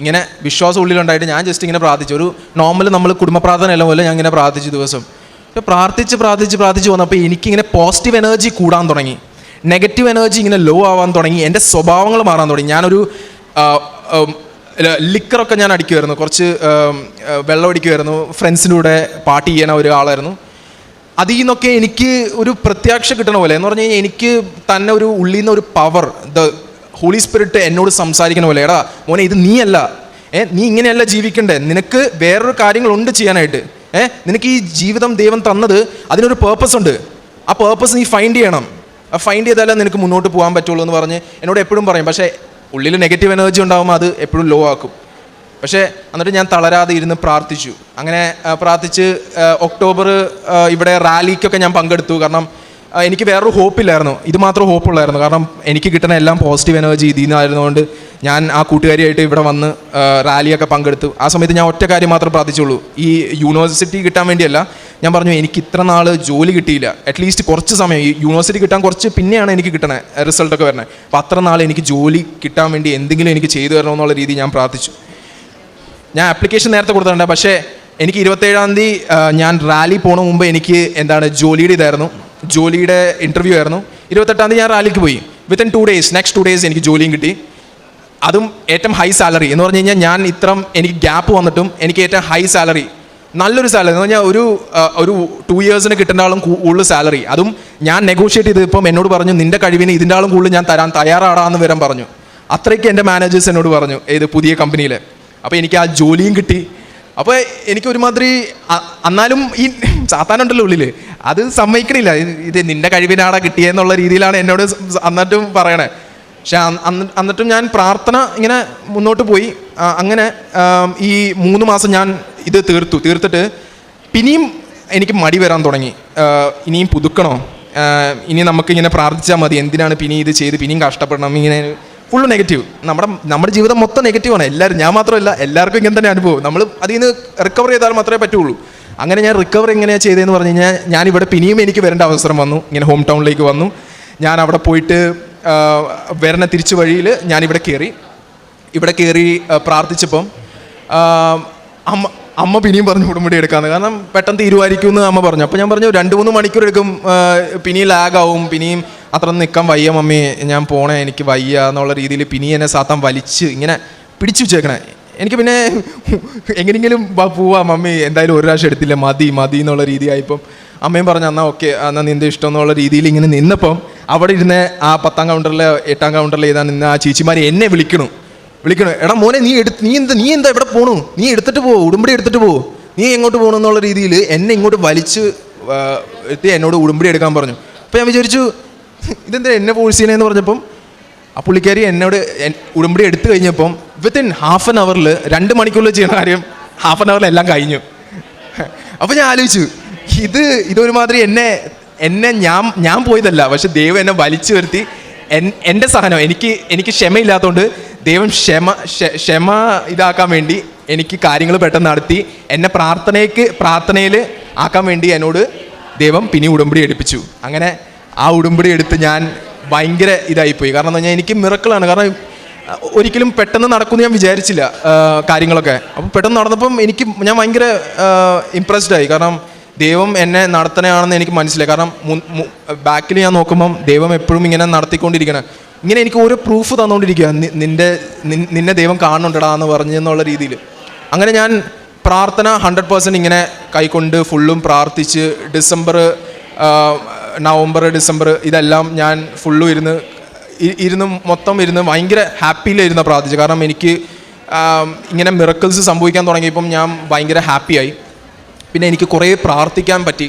S1: ഇങ്ങനെ വിശ്വാസം ഉള്ളിലുണ്ടായിട്ട് ഞാൻ ജസ്റ്റ് ഇങ്ങനെ പ്രാർത്ഥിച്ചു. ഒരു നോർമൽ നമ്മൾ കുടുംബ പ്രാർത്ഥന എല്ലാം പോലെ ഞാൻ ഇങ്ങനെ പ്രാർത്ഥിച്ചു ദിവസം. പക്ഷെ പ്രാർത്ഥിച്ച് പ്രാർത്ഥിച്ച് പ്രാർത്ഥിച്ച് വന്നപ്പോൾ എനിക്കിങ്ങനെ പോസിറ്റീവ് എനർജി കൂടാൻ തുടങ്ങി. നെഗറ്റീവ് എനർജി ഇങ്ങനെ ലോ ആവാൻ തുടങ്ങി. എന്റെ സ്വഭാവങ്ങൾ മാറാൻ തുടങ്ങി. ഞാനൊരു ലിക്കറൊക്കെ ഞാൻ അടിക്കുമായിരുന്നു കുറച്ച് വെള്ളം അടിക്കുമായിരുന്നു ഫ്രണ്ട്സിന്റെ കൂടെ പാർട്ടി ചെയ്യണ ഒരാളായിരുന്നു. അതിൽ നിന്നൊക്കെ എനിക്ക് ഒരു പ്രത്യാക്ഷ കിട്ടണ പോലെ എന്ന് പറഞ്ഞു കഴിഞ്ഞാൽ എനിക്ക് തന്നെ ഒരു ഉള്ളിൽ നിന്ന് ഒരു പവർ ദ ഹോളി സ്പിരിറ്റ് എന്നോട് സംസാരിക്കണ പോലെ എടാ മോനെ ഇത് നീയല്ല. ഏ നീ ഇങ്ങനെയല്ല ജീവിക്കണ്ടേ? നിനക്ക് വേറൊരു കാര്യങ്ങളുണ്ട് ചെയ്യാനായിട്ട്. ഏ നിനക്ക് ഈ ജീവിതം ദൈവം തന്നത് അതിനൊരു പേർപ്പസ് ഉണ്ട്. ആ പേർപ്പസ് നീ ഫൈൻഡ് ചെയ്യണം. ആ ഫൈൻഡ് ചെയ്താലേ നിനക്ക് മുന്നോട്ട് പോകാൻ പറ്റുള്ളൂ എന്ന് പറഞ്ഞ് എന്നോട് എപ്പോഴും പറയും. പക്ഷേ ഉള്ളിൽ നെഗറ്റീവ് എനർജി ഉണ്ടാകുമ്പോൾ അത് എപ്പോഴും ലോ ആക്കും. പക്ഷേ എന്നിട്ട് ഞാൻ തളരാതെ ഇരുന്ന് പ്രാർത്ഥിച്ചു. അങ്ങനെ പ്രാർത്ഥിച്ച് ഒക്ടോബർ ഇവിടെ റാലിക്കൊക്കെ ഞാൻ പങ്കെടുത്തു. കാരണം എനിക്ക് വേറൊരു ഹോപ്പില്ലായിരുന്നു ഇത് മാത്രം ഹോപ്പുള്ളായിരുന്നു കാരണം എനിക്ക് കിട്ടുന്ന എല്ലാം പോസിറ്റീവ് എനർജി ഇതിൽ നിന്നായിരുന്നുകൊണ്ട് ഞാൻ ആ കൂട്ടുകാരിയായിട്ട് ഇവിടെ വന്ന് റാലിയൊക്കെ പങ്കെടുത്തു. ആ സമയത്ത് ഞാൻ ഒറ്റ കാര്യം മാത്രം പ്രാർത്ഥിച്ചുള്ളൂ. ഈ യൂണിവേഴ്സിറ്റി കിട്ടാൻ വേണ്ടിയല്ല ഞാൻ പറഞ്ഞു എനിക്ക് ഇത്ര നാൾ ജോലി കിട്ടിയില്ല. അറ്റ്ലീസ്റ്റ് കുറച്ച് സമയം. ഈ യൂണിവേഴ്സിറ്റി കിട്ടാൻ കുറച്ച് പിന്നെയാണ് എനിക്ക് കിട്ടണേ റിസൾട്ടൊക്കെ വരണേ. അപ്പോൾ അത്ര നാൾ എനിക്ക് ജോലി കിട്ടാൻ വേണ്ടി എന്തെങ്കിലും എനിക്ക് ചെയ്തു തരണമെന്നുള്ള രീതി ഞാൻ പ്രാർത്ഥിച്ചു. ഞാൻ ആപ്ലിക്കേഷൻ നേരത്തെ കൊടുത്തിട്ടുണ്ട് പക്ഷേ എനിക്ക് ഇരുപത്തേഴാം തീയതി ഞാൻ റാലി പോണ മുമ്പ് എനിക്ക് എന്താണ് ജോലിയുടെ ഇതായിരുന്നു. ജോലിയുടെ ഇന്റർവ്യൂ ആയിരുന്നു. ഇരുപത്തെട്ടാം തീയതി ഞാൻ റാലിക്ക് പോയി. Within two days next two days എനിക്ക് ജോലിയും കിട്ടി. അതും ഏറ്റവും ഹൈ സാലറി എന്ന് പറഞ്ഞു കഴിഞ്ഞാൽ ഞാൻ ഇത്രം എനിക്ക് ഗ്യാപ്പ് വന്നിട്ടും എനിക്ക് ഏറ്റവും ഹൈ സാലറി നല്ലൊരു സാലറി എന്ന് പറഞ്ഞാൽ ഒരു ഒരു ടു ഇയേഴ്സിന് കിട്ടേണ്ട ആളും കൂടുതൽ സാലറി അതും ഞാൻ നെഗോഷിയേറ്റ് ചെയ്ത് ഇപ്പം എന്നോട് പറഞ്ഞു നിന്റെ കഴിവിന് ഇതിന്റെ ആളും കൂടുതൽ ഞാൻ തരാൻ തയ്യാറാടാന്ന് വരാൻ പറഞ്ഞു. അത്രയ്ക്ക് എന്റെ മാനേജേഴ്സ് എന്നോട് പറഞ്ഞു ഏത് പുതിയ കമ്പനിയിൽ അപ്പോൾ എനിക്ക് ആ ജോലിയും കിട്ടി. അപ്പോൾ എനിക്ക് ഒരുമാതിരി എന്നാലും ഈ സാത്താനുണ്ടല്ലോ ഉള്ളിൽ അത് സമ്മതിക്കണില്ല. ഇത് നിന്റെ കഴിവിനാടാ കിട്ടിയെന്നുള്ള രീതിയിലാണ് എന്നോട് എന്നിട്ടും പറയണേ. പക്ഷെ എന്നിട്ടും ഞാൻ പ്രാർത്ഥന ഇങ്ങനെ മുന്നോട്ട് പോയി. അങ്ങനെ ഈ മൂന്ന് മാസം ഞാൻ ഇത് തീർത്തു. തീർത്തിട്ട് പിന്നെയും എനിക്ക് മടി വരാൻ തുടങ്ങി. ഇനിയും പുതുക്കണോ? ഇനി നമുക്ക് ഇങ്ങനെ പ്രാർത്ഥിച്ചാൽ മതി. എന്തിനാണ് പിന്നെ ഇത് ചെയ്ത് പിന്നെയും കഷ്ടപ്പെടണം? ഇങ്ങനെ ഫുൾ നെഗറ്റീവ് നമ്മുടെ നമ്മുടെ ജീവിതം മൊത്തം നെഗറ്റീവാണ് എല്ലാവരും ഞാൻ മാത്രമല്ല എല്ലാവർക്കും ഇങ്ങനെ തന്നെ അനുഭവം. നമ്മൾ അതിൽ നിന്ന് റിക്കവർ ചെയ്താൽ മാത്രമേ പറ്റുള്ളൂ. അങ്ങനെ ഞാൻ റിക്കവർ എങ്ങനെയാണ് ചെയ്തതെന്ന് പറഞ്ഞു കഴിഞ്ഞാൽ ഞാനിവിടെ പിന്നെയും എനിക്ക് വരേണ്ട അവസരം വന്നു. ഇങ്ങനെ ഹോം ടൗണിലേക്ക് വന്നു. ഞാൻ അവിടെ പോയിട്ട് വരണ തിരിച്ചു വഴിയിൽ ഞാനിവിടെ കയറി ഇവിടെ കയറി പ്രാർത്ഥിച്ചപ്പം അമ്മ അമ്മ പിന്നെയും പറഞ്ഞു ഉടമ്പടി എടുക്കാമെന്ന് കാരണം പെട്ടെന്ന് തീരുമാനിക്കും എന്ന് അമ്മ പറഞ്ഞു. അപ്പോൾ ഞാൻ പറഞ്ഞു രണ്ട് മൂന്ന് മണിക്കൂർ എടുക്കും. പിന്നെയും ലാഗാവും പിന്നെയും അത്ര നിൽക്കാൻ വയ്യ മമ്മി. ഞാൻ പോണേ എനിക്ക് വയ്യ എന്നുള്ള രീതിയിൽ പിന്നെയും എന്നെ സാത്താൻ വലിച്ച് ഇങ്ങനെ പിടിച്ചു വെച്ചേക്കണേ. എനിക്ക് പിന്നെ എങ്ങനെയെങ്കിലും പോവാ മമ്മി. എന്തായാലും ഒരു പ്രാവശ്യം എടുത്തില്ല. മതി മതി എന്നുള്ള രീതിയായപ്പം അമ്മയും പറഞ്ഞു എന്നാൽ ഓക്കെ എന്നാൽ നിന്റെ ഇഷ്ടം എന്നുള്ള രീതിയിൽ ഇങ്ങനെ നിന്നപ്പം അവിടെ ഇരുന്ന് ആ പത്താം കൗണ്ടറിൽ എട്ടാം കൗണ്ടറിൽ ഏതാ നിന്ന് ആ ചേച്ചിമാർ എന്നെ വിളിക്കണു. വിളിക്കണു. എടാ മോനെ നീ എടുത്ത് നീ എന്താ നീ എന്താ ഇവിടെ പോണു? നീ എടുത്തിട്ട് പോ ഉടുമ്പടി എടുത്തിട്ട് പോ. നീ എങ്ങോട്ട് പോകണം എന്നുള്ള രീതിയിൽ എന്നെ ഇങ്ങോട്ട് വലിച്ച് എത്തി എന്നോട് ഉടുമ്പടി എടുക്കാൻ പറഞ്ഞു. അപ്പോൾ ഞാൻ വിചാരിച്ചു ഇതെന്താ എന്നെ ഫോഴ്സ് ചെയ്യണേന്ന് പറഞ്ഞപ്പം ആ പുള്ളിക്കാരി എന്നോട് ഉടുമ്പടി എടുത്തു കഴിഞ്ഞപ്പം വിത്തിൻ ഹാഫ് ആൻ അവറിൽ രണ്ട് മണിക്കൂറിൽ ചെയ്യുന്ന കാര്യം ഹാഫ് ആൻ അവറിൽ എല്ലാം കഴിഞ്ഞു. അപ്പോൾ ഞാൻ ആലോചിച്ചു ഇത് ഇതൊരുമാതിരി എന്നെ എന്നെ ഞാൻ ഞാൻ പോയതല്ല പക്ഷെ ദൈവം എന്നെ വലിച്ചു വരുത്തി. എൻ എന്റെ സഹനം എനിക്ക് എനിക്ക് ക്ഷമയില്ലാത്തതുകൊണ്ട് ദൈവം ക്ഷമ ക്ഷ- ക്ഷമ ഇതാക്കാൻ വേണ്ടി എനിക്ക് കാര്യങ്ങൾ പെട്ടെന്ന് നടത്തി. എന്നെ പ്രാർത്ഥനയ്ക്ക് പ്രാർത്ഥനയിൽ ആക്കാൻ വേണ്ടി എന്നോട് ദൈവം പിന്നെ ഉടമ്പടി എടുപ്പിച്ചു. അങ്ങനെ ആ ഉടമ്പടി എടുത്ത് ഞാൻ ഭയങ്കര ഇതായിപ്പോയി. കാരണം എന്ന് പറഞ്ഞാൽ എനിക്ക് മിറക്കിളാണ്. കാരണം ഒരിക്കലും പെട്ടെന്ന് നടക്കുമെന്ന് ഞാൻ വിചാരിച്ചില്ല കാര്യങ്ങളൊക്കെ. അപ്പോൾ പെട്ടെന്ന് നടന്നപ്പം എനിക്ക് ഞാൻ ഭയങ്കര ഇമ്പ്രസ്ഡായി കാരണം ദൈവം എന്നെ നടത്തണയാണെന്ന് എനിക്ക് മനസ്സിലായി. കാരണം ബാക്കിൽ ഞാൻ നോക്കുമ്പം ദൈവം എപ്പോഴും ഇങ്ങനെ നടത്തിക്കൊണ്ടിരിക്കണം. ഇങ്ങനെ എനിക്ക് ഓരോ പ്രൂഫ് തന്നുകൊണ്ടിരിക്കുക നിന്റെ നിന്നെ ദൈവം കാണുന്നുണ്ടടാ എന്ന് പറഞ്ഞെന്നുള്ള രീതിയിൽ. അങ്ങനെ ഞാൻ പ്രാർത്ഥന ഹൺഡ്രഡ് പേഴ്സന്റ് ഇങ്ങനെ കൈക്കൊണ്ട് ഫുള്ളും പ്രാർത്ഥിച്ച് ഡിസംബർ നവംബർ ഡിസംബർ ഇതെല്ലാം ഞാൻ ഫുള്ളും ഇരുന്ന് ഇരുന്ന് മൊത്തം ഇരുന്ന് ഭയങ്കര ഹാപ്പിയിലായിരുന്നു പ്രാർത്ഥിച്ചത്. കാരണം എനിക്ക് ഇങ്ങനെ മിറക്കിൾസ് സംഭവിക്കാൻ തുടങ്ങിയപ്പം ഞാൻ ഭയങ്കര ഹാപ്പിയായി പിന്നെ എനിക്ക് കുറേ പ്രാർത്ഥിക്കാൻ പറ്റി.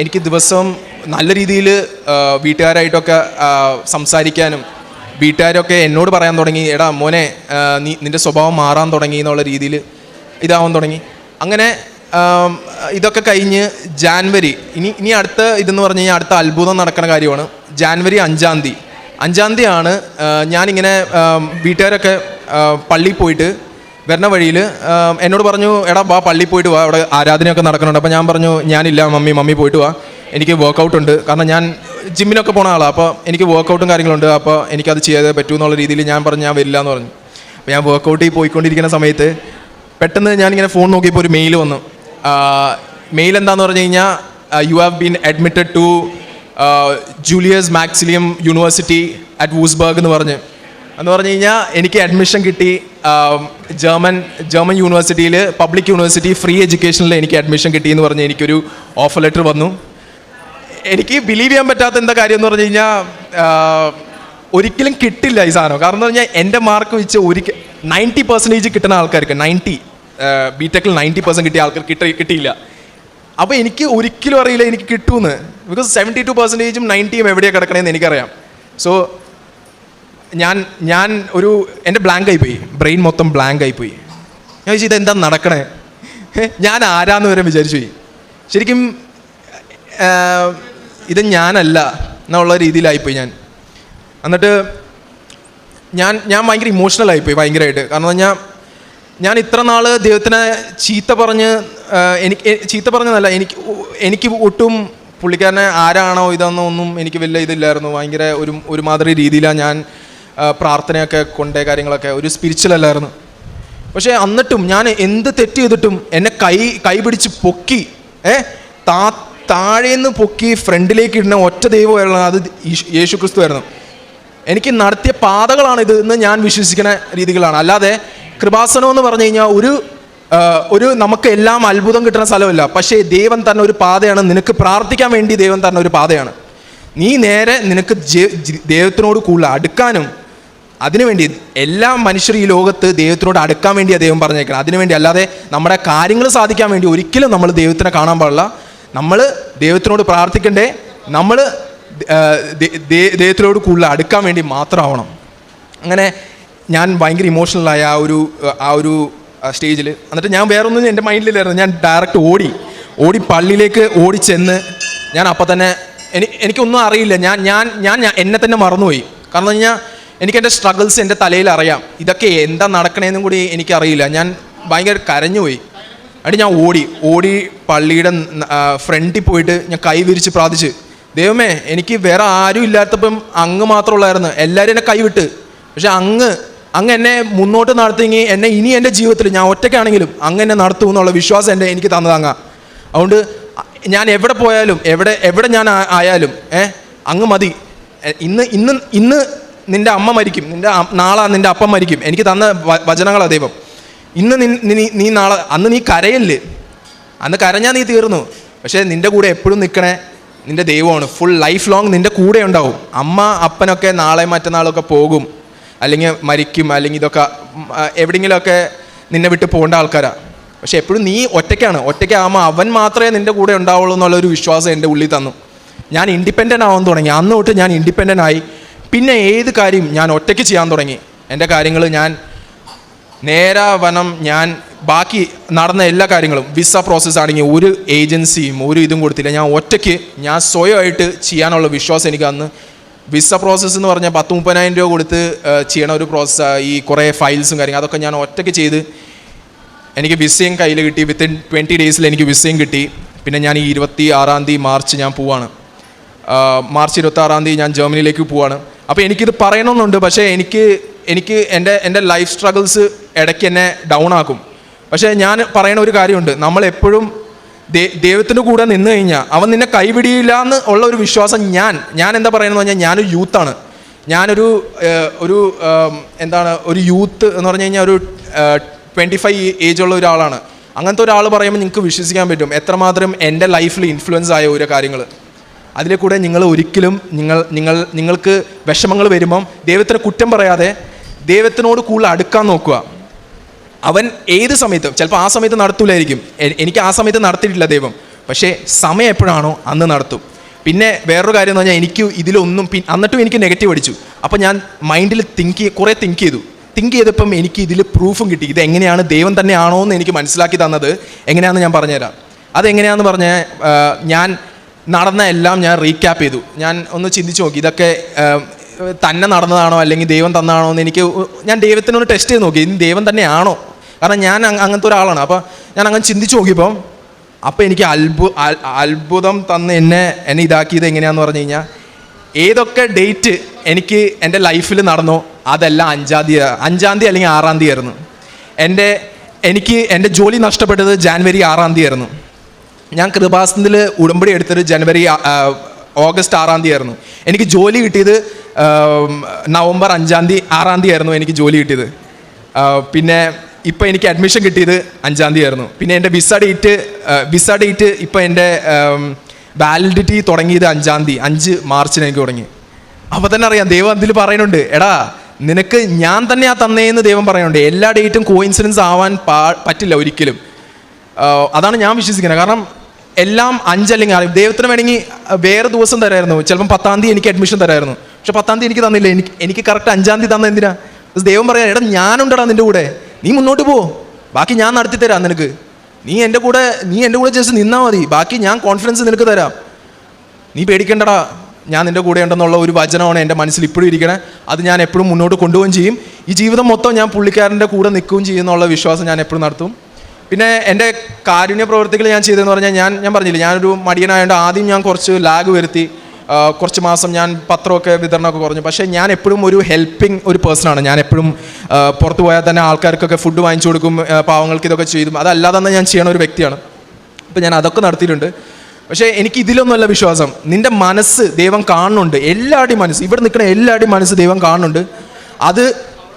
S1: എനിക്ക് ദിവസം നല്ല രീതിയിൽ വീട്ടുകാരായിട്ടൊക്കെ സംസാരിക്കാനും വീട്ടുകാരൊക്കെ എന്നോട് പറയാൻ തുടങ്ങി എടാ മോനെ നീ നിന്റെ സ്വഭാവം മാറാൻ തുടങ്ങി എന്നുള്ള രീതിയിൽ ഇതാവാൻ തുടങ്ങി. അങ്ങനെ ഇതൊക്കെ കഴിഞ്ഞ് ജാൻവരി ഇനി ഇനി അടുത്ത ഇതെന്ന് പറഞ്ഞു കഴിഞ്ഞാൽ അടുത്ത അത്ഭുതം നടക്കുന്ന കാര്യമാണ്. ജാൻവരി അഞ്ചാം തീയതി. അഞ്ചാം തീയതിയാണ് ഞാനിങ്ങനെ വീട്ടുകാരൊക്കെ പള്ളിയിൽ പോയിട്ട് വരുന്ന വഴിയിൽ എന്നോട് പറഞ്ഞു എടാ വാ പള്ളി പോയിട്ട് വാ അവിടെ ആരാധനയൊക്കെ നടക്കുന്നുണ്ട്. അപ്പോൾ ഞാൻ പറഞ്ഞു ഞാനില്ല മമ്മി മമ്മി പോയിട്ട് വാ. എനിക്ക് വർക്കൗട്ട് ഉണ്ട്. കാരണം ഞാൻ ജിമ്മിനൊക്കെ പോണ ആളാണ് അപ്പോൾ എനിക്ക് വർക്കൗട്ടും കാര്യങ്ങളുണ്ട് അപ്പോൾ എനിക്കത് ചെയ്യാതെ പറ്റൂ എന്നുള്ള രീതിയിൽ ഞാൻ പറഞ്ഞു ഞാൻ വരില്ല എന്ന് പറഞ്ഞു. അപ്പോൾ ഞാൻ വർക്കൗട്ടിൽ പോയിക്കൊണ്ടിരിക്കുന്ന സമയത്ത് പെട്ടെന്ന് ഞാനിങ്ങനെ ഫോൺ നോക്കിയപ്പോൾ ഒരു മെയിൽ വന്നു. മെയിൽ എന്താന്ന് പറഞ്ഞു കഴിഞ്ഞാൽ you have been admitted to Julius Maximilian university at Wurzburg എന്ന് പറഞ്ഞ്. എന്ന് പറഞ്ഞു കഴിഞ്ഞാൽ എനിക്ക് അഡ്മിഷൻ കിട്ടി. ജർമ്മൻ ജർമ്മൻ യൂണിവേഴ്സിറ്റിയിൽ പബ്ലിക് യൂണിവേഴ്സിറ്റി ഫ്രീ എഡ്യൂക്കേഷനിൽ എനിക്ക് അഡ്മിഷൻ കിട്ടി എന്ന് പറഞ്ഞ് എനിക്കൊരു ഓഫർ ലെറ്റർ വന്നു. എനിക്ക് ബിലീവ് ചെയ്യാൻ പറ്റാത്ത എന്താ കാര്യം എന്ന് പറഞ്ഞു കഴിഞ്ഞാൽ ഒരിക്കലും കിട്ടില്ല ഈ സാധനം. കാരണം എന്ന് പറഞ്ഞാൽ എന്റെ മാർക്ക് വെച്ച് ഒരിക്കൽ നയന്റി പെർസെന്റേജ് കിട്ടുന്ന ആൾക്കാർക്ക് നയന്റി ബി ടെക്കിൽ നയന്റി പെർസെന്റ് കിട്ടിയ ആൾക്കാർ കിട്ടി കിട്ടിയില്ല. അപ്പോൾ എനിക്ക് ഒരിക്കലും അറിയില്ല എനിക്ക് കിട്ടുമെന്ന് ബിക്കോസ് സെവന്റി ടു പെർസെന്റേജും നയന്റിയും എവിടെയാണ് കിടക്കണമെന്ന് എനിക്കറിയാം. സോ ഞാൻ ഞാൻ ഒരു എന്റെ ബ്ലാങ്ക് ആയിപ്പോയി. ബ്രെയിൻ മൊത്തം ബ്ലാങ്ക് ആയിപ്പോയി. ഞാൻ ചോദിച്ചു ഇതെന്താ നടക്കണേ? ഞാൻ ആരാന്ന് വരെ വിചാരിച്ചു പോയി. ശരിക്കും ഇത് ഞാനല്ല എന്നുള്ള രീതിയിലായിപ്പോയി ഞാൻ. എന്നിട്ട് ഞാൻ ഞാൻ ഭയങ്കര ഇമോഷണൽ ആയിപ്പോയി ഭയങ്കരമായിട്ട് കാരണം ഞാൻ ഞാൻ ഇത്ര നാൾ ദൈവത്തിനെ ചീത്ത പറഞ്ഞ് എനിക്ക് ചീത്ത പറഞ്ഞതല്ല എനിക്ക് എനിക്ക് ഒട്ടും പുള്ളിക്കാരനെ ആരാണോ ഇതെന്നോ ഒന്നും എനിക്ക് വലിയ ഇതില്ലായിരുന്നു. ഭയങ്കര ഒരു ഒരുമാതിരി രീതിയിലാണ് ഞാൻ പ്രാർത്ഥനയൊക്കെ കൊണ്ടേ കാര്യങ്ങളൊക്കെ ഒരു സ്പിരിച്വൽ അല്ലായിരുന്നു. പക്ഷേ എന്നിട്ടും ഞാൻ എന്ത് തെറ്റ് ചെയ്തിട്ടും എന്നെ കൈ കൈ പിടിച്ച് പൊക്കി ഏ താ താഴേന്ന് പൊക്കി ഫ്രണ്ടിലേക്ക് ഇടുന്ന ഒറ്റ ദൈവമായിരുന്നു അത് യേശു ക്രിസ്തു ആയിരുന്നു. എനിക്ക് നടത്തിയ പാതകളാണ് ഇത് എന്ന് ഞാൻ വിശ്വസിക്കുന്ന രീതികളാണ്. അല്ലാതെ കൃപാസനം എന്ന് പറഞ്ഞു കഴിഞ്ഞാൽ ഒരു ഒരു നമുക്ക് എല്ലാം അത്ഭുതം കിട്ടുന്ന സ്ഥലമല്ല. പക്ഷേ ദൈവം തന്നെ ഒരു പാതയാണ്. നിനക്ക് പ്രാർത്ഥിക്കാൻ വേണ്ടി ദൈവം തന്നെ ഒരു പാതയാണ്. നീ നേരെ നിനക്ക് ദൈവത്തിനോട് കൂടുതൽ അടുക്കാനും അതിനുവേണ്ടി എല്ലാ മനുഷ്യർ ഈ ലോകത്ത് ദൈവത്തിനോട് അടുക്കാൻ വേണ്ടി ദൈവം പറഞ്ഞേക്കണം. അതിനുവേണ്ടി അല്ലാതെ നമ്മുടെ കാര്യങ്ങൾ സാധിക്കാൻ വേണ്ടി ഒരിക്കലും നമ്മൾ ദൈവത്തിനെ കാണാൻ പാടില്ല. നമ്മൾ ദൈവത്തിനോട് പ്രാർത്ഥിക്കണ്ടേ? നമ്മൾ ദൈവത്തിനോട് കൂടുതൽ അടുക്കാൻ വേണ്ടി മാത്രമാവണം. അങ്ങനെ ഞാൻ ഭയങ്കര ഇമോഷണലായ ആ ഒരു ആ ഒരു സ്റ്റേജിൽ എന്നിട്ട് ഞാൻ വേറൊന്നും എന്റെ മൈൻഡിലില്ലായിരുന്നു. ഞാൻ ഡയറക്റ്റ് ഓടി. ഓടി പള്ളിയിലേക്ക് ഓടിച്ചെന്ന് ചെന്ന് ഞാൻ അപ്പം തന്നെ എനി എനിക്കൊന്നും അറിയില്ല. ഞാൻ ഞാൻ ഞാൻ എന്നെ തന്നെ മറന്നുപോയി. കാരണം കഴിഞ്ഞാൽ എനിക്ക് എന്റെ സ്ട്രഗിൾസ് എന്റെ തലയിൽ അറിയാം. ഇതൊക്കെ എന്താ നടക്കണേന്നും കൂടി എനിക്കറിയില്ല. ഞാൻ ഭയങ്കര കരഞ്ഞുപോയി. എന്നിട്ട് ഞാൻ ഓടി. ഓടി പള്ളിയുടെ ഫ്രണ്ടിൽ പോയിട്ട് ഞാൻ കൈ വിരിച്ച് പ്രാർത്ഥിച്ച് ദൈവമേ എനിക്ക് വേറെ ആരും ഇല്ലാത്തപ്പം അങ്ങ് മാത്രമുള്ളായിരുന്നു. എല്ലാവരും എന്നെ കൈവിട്ട് പക്ഷെ അങ്ങ് അങ്ങ് എന്നെ മുന്നോട്ട് നടത്തിയെങ്കിൽ എന്നെ ഇനി എന്റെ ജീവിതത്തിൽ ഞാൻ ഒറ്റയ്ക്കാണെങ്കിലും അങ്ങ് എന്നെ നടത്തും എന്നുള്ള വിശ്വാസം എന്റെ എനിക്ക് തന്നതാങ്ങ അതുകൊണ്ട് ഞാൻ എവിടെ പോയാലും എവിടെ എവിടെ ഞാൻ ആയാലും ഏ അങ്ങ് മതി. ഇന്ന് ഇന്ന് ഇന്ന് നിന്റെ അമ്മ മരിക്കും. നിന്റെ നാളെ നിന്റെ അപ്പം മരിക്കും. എനിക്ക് തന്ന വചനങ്ങളാണ് ദൈവം. ഇന്ന് നീ നീ നാളെ അന്ന് നീ കരയല്ലേ? അന്ന് കരഞ്ഞാൽ നീ തീർന്നു. പക്ഷേ നിന്റെ കൂടെ എപ്പോഴും നിൽക്കണേ നിന്റെ ദൈവമാണ്. ഫുൾ ലൈഫ് ലോങ് നിന്റെ കൂടെ ഉണ്ടാവും. അമ്മ അപ്പനൊക്കെ നാളെ മറ്റന്നാളൊക്കെ പോകും. അല്ലെങ്കിൽ മരിക്കും. അല്ലെങ്കിൽ ഇതൊക്കെ എവിടെയെങ്കിലുമൊക്കെ നിന്നെ വിട്ട് പോകേണ്ട ആൾക്കാരാണ് പക്ഷെ എപ്പോഴും നീ ഒറ്റയ്ക്കാണ്. ഒറ്റയ്ക്കാകുമ്പോൾ അവൻ മാത്രമേ നിന്റെ കൂടെ ഉണ്ടാവുള്ളൂ എന്നുള്ളൊരു വിശ്വാസം എന്റെ ഉള്ളിൽ തന്നു. ഞാൻ ഇൻഡിപെൻഡന്റ് ആവാൻ തുടങ്ങി. അന്ന് തൊട്ട് ഞാൻ ഇൻഡിപെൻഡന്റ് ആയി. പിന്നെ ഏത് കാര്യം ഞാൻ ഒറ്റയ്ക്ക് ചെയ്യാൻ തുടങ്ങി? എന്റെ കാര്യങ്ങൾ ഞാൻ നേരാ വനം ഞാൻ ബാക്കി നടന്ന എല്ലാ കാര്യങ്ങളും വിസ പ്രോസസ്സ് ആണെങ്കിൽ ഒരു ഏജൻസിയും ഒരു ഇതും കൊടുത്തില്ല. ഞാൻ ഒറ്റയ്ക്ക് ഞാൻ സ്വയമായിട്ട് ചെയ്യാനുള്ള വിശ്വാസം എനിക്ക് അന്ന് വിസ പ്രോസസ്സ് എന്ന് പറഞ്ഞാൽ പത്ത് മുപ്പതിനായിരം രൂപ കൊടുത്ത് ചെയ്യണ ഒരു പ്രോസസ്സാണ് ഈ കുറേ ഫയൽസും കാര്യങ്ങൾ അതൊക്കെ ഞാൻ ഒറ്റയ്ക്ക് ചെയ്ത് എനിക്ക് വിസയും കയ്യിൽ കിട്ടി. വിത്തിൻ ട്വന്റി ഡേയ്സിൽ എനിക്ക് വിസയും കിട്ടി. പിന്നെ ഞാൻ ഈ ഇരുപത്തി ആറാം തീയതി മാർച്ച് ഞാൻ പോവാണ്. മാർച്ച് ഇരുപത്തി ആറാം തീയതി ഞാൻ ജർമ്മനിയിലേക്ക് പോവാണ്. അപ്പോൾ എനിക്കിത് പറയണമെന്നുണ്ട് പക്ഷേ എനിക്ക് എനിക്ക് എന്റെ എന്റെ ലൈഫ് സ്ട്രഗിൾസ് ഇടയ്ക്ക് എന്നെ ഡൗൺ ആക്കും. പക്ഷേ ഞാൻ പറയണ ഒരു കാര്യമുണ്ട് നമ്മൾ എപ്പോഴും ദൈവത്തിന്റെ കൂടെ നിന്ന് കഴിഞ്ഞാൽ അവൻ നിന്നെ കൈവിടിയില്ല എന്ന് ഉള്ള ഒരു വിശ്വാസം ഞാൻ ഞാൻ എന്താ പറയുന്നത് പറഞ്ഞാൽ ഞാനൊരു യൂത്താണ് ഞാനൊരു ഒരു എന്താണ് ഒരു യൂത്ത് എന്ന് പറഞ്ഞു കഴിഞ്ഞാൽ ഒരു ട്വന്റി ഫൈവ് ഏജ് ഉള്ള ഒരാളാണ്. അങ്ങനത്തെ ഒരാൾ പറയുമ്പോൾ നിങ്ങൾക്ക് വിശ്വസിക്കാൻ പറ്റും എത്രമാത്രം എന്റെ ലൈഫിൽ ഇൻഫ്ലുവൻസ് ആയ ഓരോ കാര്യങ്ങൾ അതിലെ കൂടെ നിങ്ങൾ ഒരിക്കലും നിങ്ങൾ നിങ്ങൾ നിങ്ങൾക്ക് വിഷമങ്ങൾ വരുമ്പം ദൈവത്തിന് കുറ്റം പറയാതെ ദൈവത്തിനോട് കൂടുതൽ അടുക്കാൻ നോക്കുക. അവൻ ഏത് സമയത്തും ചിലപ്പോൾ ആ സമയത്ത് നടത്തൂലായിരിക്കും. എനിക്ക് ആ സമയത്ത് നടത്തിയിട്ടില്ല ദൈവം. പക്ഷേ സമയം എപ്പോഴാണോ അന്ന് നടത്തും. പിന്നെ വേറൊരു കാര്യം എന്ന് പറഞ്ഞാൽ എനിക്ക് ഇതിലൊന്നും പി എന്നിട്ടും എനിക്ക് നെഗറ്റീവ് അടിച്ചു. അപ്പോൾ ഞാൻ മൈൻഡിൽ തിങ്ക് കുറേ തിങ്ക് ചെയ്തു. തിങ്ക് ചെയ്തപ്പം എനിക്ക് ഇതിൽ പ്രൂഫും കിട്ടി. ഇത് എങ്ങനെയാണ് ദൈവം തന്നെയാണോ എന്ന് എനിക്ക് മനസ്സിലാക്കി തന്നത്. എങ്ങനെയാണെന്ന് ഞാൻ പറഞ്ഞുതരാം. അതെങ്ങനെയാണെന്ന് പറഞ്ഞാൽ ഞാൻ നടന്ന എല്ലാം ഞാൻ റീക്യാപ്പ് ചെയ്തു. ഞാൻ ഒന്ന് ചിന്തിച്ചു നോക്കി ഇതൊക്കെ തന്നെ നടന്നതാണോ അല്ലെങ്കിൽ ദൈവം തന്നതാണോ എന്ന് എനിക്ക് ഞാൻ ദൈവത്തിനൊന്ന് ടെസ്റ്റ് ചെയ്ത് നോക്കി. ഇനി ദൈവം തന്നെയാണോ? കാരണം ഞാൻ അങ്ങനത്തെ ഒരാളാണ്. അപ്പോൾ ഞാൻ അങ്ങനെ ചിന്തിച്ചു നോക്കിയപ്പം അപ്പോൾ എനിക്ക് അത്ഭു അത്ഭുതം തന്ന് എന്നെ എന്നെ ഇതാക്കിയത് എങ്ങനെയാണെന്ന് പറഞ്ഞു കഴിഞ്ഞാൽ ഏതൊക്കെ ഡേറ്റ് എനിക്ക് എന്റെ ലൈഫിൽ നടന്നോ അതെല്ലാം അഞ്ചാം തീയതി അഞ്ചാം തീയതി അല്ലെങ്കിൽ ആറാം തീയതി ആയിരുന്നു. എന്റെ എനിക്ക് എന്റെ ജോലി നഷ്ടപ്പെട്ടത് ജാനുവരി ആറാം തീയതി ആയിരുന്നു. ഞാൻ കൃപാസനത്തിൽ ഉടമ്പടി എടുത്തത് ജനുവരി ഓഗസ്റ്റ് ആറാം തീയതി ആയിരുന്നു. എനിക്ക് ജോലി കിട്ടിയത് നവംബർ അഞ്ചാം തീയതി ആറാം തീയതി ആയിരുന്നു എനിക്ക് ജോലി കിട്ടിയത്. പിന്നെ ഇപ്പോൾ എനിക്ക് അഡ്മിഷൻ കിട്ടിയത് അഞ്ചാം തീയതി ആയിരുന്നു. പിന്നെ എന്റെ വിസ ഡേറ്റ് വിസ ഡേറ്റ് ഇപ്പോൾ എന്റെ വാലിഡിറ്റി തുടങ്ങിയത് അഞ്ചാം തീയതി അഞ്ച് മാർച്ചിന് എനിക്ക് തുടങ്ങി. അപ്പോൾ തന്നെ അറിയാം ദൈവം അതിൽ പറയുന്നുണ്ട് എടാ നിനക്ക് ഞാൻ തന്നെയാ തന്നേന്ന് ദൈവം പറയുന്നുണ്ട്. എല്ലാ ഡേറ്റും കോയിൻസിഡൻസ് ആവാൻ പാ പറ്റില്ല ഒരിക്കലും. അതാണ് ഞാൻ വിശ്വസിക്കുന്നത്. കാരണം എല്ലാം അഞ്ചല്ലെങ്കിൽ ആറ് ദൈവത്തിന് വേണമെങ്കിൽ വേറെ ദിവസം തരായിരുന്നു. ചിലപ്പം പത്താം തീയതി എനിക്ക് അഡ്മിഷൻ തരായിരുന്നു. പക്ഷെ പത്താം തീയതി എനിക്ക് തന്നില്ല. എനിക്ക് എനിക്ക് കറക്റ്റ് അഞ്ചാം തീയതി തന്ന എന്തിനാ? ദൈവം പറയാം എടാ ഞാനുണ്ടടാ നിന്റെ കൂടെ. നീ മുന്നോട്ട് പോ. ബാക്കി ഞാൻ നടത്തി തരാം നിനക്ക്. നീ എന്റെ കൂടെ നീ എന്റെ കൂടെ ജസ്റ്റ് നിന്നാൽ മതി. ബാക്കി ഞാൻ കോൺഫിഡൻസ് നിനക്ക് തരാം. നീ പേടിക്കണ്ടടാ. ഞാൻ നിന്റെ കൂടെ ഉണ്ടെന്നുള്ള ഒരു വചനമാണ് എന്റെ മനസ്സിൽ ഇപ്പോഴും ഇരിക്കണേ. അത് ഞാൻ എപ്പോഴും മുന്നോട്ട് കൊണ്ടുപോവുകയും ചെയ്യും. ഈ ജീവിതം മൊത്തം ഞാൻ പുള്ളിക്കാരന്റെ കൂടെ നിൽക്കുകയും ചെയ്യുന്നുള്ള വിശ്വാസം ഞാൻ എപ്പോഴും നടത്തും. പിന്നെ എന്റെ കാരുണ്യ പ്രവർത്തികൾ ഞാൻ ചെയ്തതെന്ന് പറഞ്ഞാൽ ഞാൻ ഞാൻ പറഞ്ഞില്ല ഞാനൊരു മടിയനായതുകൊണ്ട് ആദ്യം ഞാൻ കുറച്ച് ലാഗ് വരുത്തി കുറച്ച് മാസം ഞാൻ പത്രമൊക്കെ വിതരണമൊക്കെ കുറഞ്ഞു. പക്ഷേ ഞാൻ എപ്പോഴും ഒരു ഹെൽപ്പിംഗ് ഒരു പേഴ്സണാണ് ഞാൻ എപ്പോഴും പുറത്തു പോയാൽ തന്നെ ആൾക്കാർക്കൊക്കെ ഫുഡ് വാങ്ങിച്ചു കൊടുക്കും പാവങ്ങൾക്ക് ഇതൊക്കെ ചെയ്തും. അതല്ലാതെ തന്നെ ഞാൻ ചെയ്യണ ഒരു വ്യക്തിയാണ്. അപ്പം ഞാൻ അതൊക്കെ നടത്തിയിട്ടുണ്ട്. പക്ഷേ എനിക്ക് ഇതിലൊന്നുമല്ല വിശ്വാസം. നിന്റെ മനസ്സ് ദൈവം കാണുന്നുണ്ട്. എല്ലാവരുടെയും മനസ്സ്. ഇവിടെ നിൽക്കുന്ന എല്ലാവരുടെയും മനസ്സ് ദൈവം കാണുന്നുണ്ട്. അത്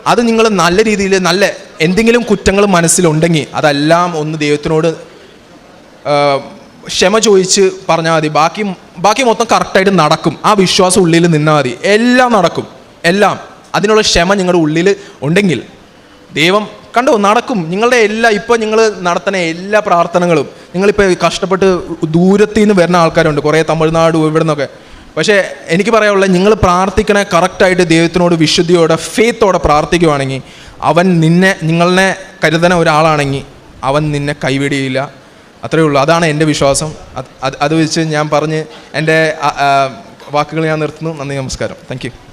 S1: അത് നിങ്ങൾ നല്ല രീതിയിൽ നല്ല എന്തെങ്കിലും കുറ്റങ്ങൾ മനസ്സിലുണ്ടെങ്കിൽ അതെല്ലാം ഒന്ന് ദൈവത്തിനോട് ക്ഷമ ചോദിച്ച് പറഞ്ഞാൽ മതി. ബാക്കി ബാക്കി മൊത്തം കറക്റ്റായിട്ട് നടക്കും. ആ വിശ്വാസം ഉള്ളിൽ നിന്നാൽ മതി. എല്ലാം നടക്കും. എല്ലാം. അതിനുള്ള ക്ഷമ നിങ്ങളുടെ ഉള്ളിൽ ഉണ്ടെങ്കിൽ ദൈവം കണ്ടോ നടക്കും. നിങ്ങളുടെ എല്ലാ ഇപ്പോൾ നിങ്ങൾ നടത്തുന്ന എല്ലാ പ്രാർത്ഥനകളും നിങ്ങളിപ്പോൾ കഷ്ടപ്പെട്ട് ദൂരത്തു നിന്ന് വരുന്ന ആൾക്കാരുണ്ട്. കുറേ തമിഴ്നാട് ഇവിടെ നിന്നൊക്കെ പക്ഷേ എനിക്ക് പറയാനുള്ളത് നിങ്ങൾ പ്രാർത്ഥിക്കണ കറക്റ്റായിട്ട് ദൈവത്തിനോട് വിശുദ്ധിയോടെ ഫെയ്ത്തോടെ പ്രാർത്ഥിക്കുവാണെങ്കിൽ അവൻ നിന്നെ നിങ്ങളെ കരുതണ ഒരാളാണെങ്കിൽ അവൻ നിന്നെ കൈവിടിയില്ല. അത്രയേ ഉള്ളൂ. അതാണ് എന്റെ വിശ്വാസം. അത് അത് വെച്ച് ഞാൻ പറഞ്ഞ് എന്റെ വാക്കുകൾ ഞാൻ നിർത്തുന്നു. നന്ദി നമസ്കാരം. താങ്ക്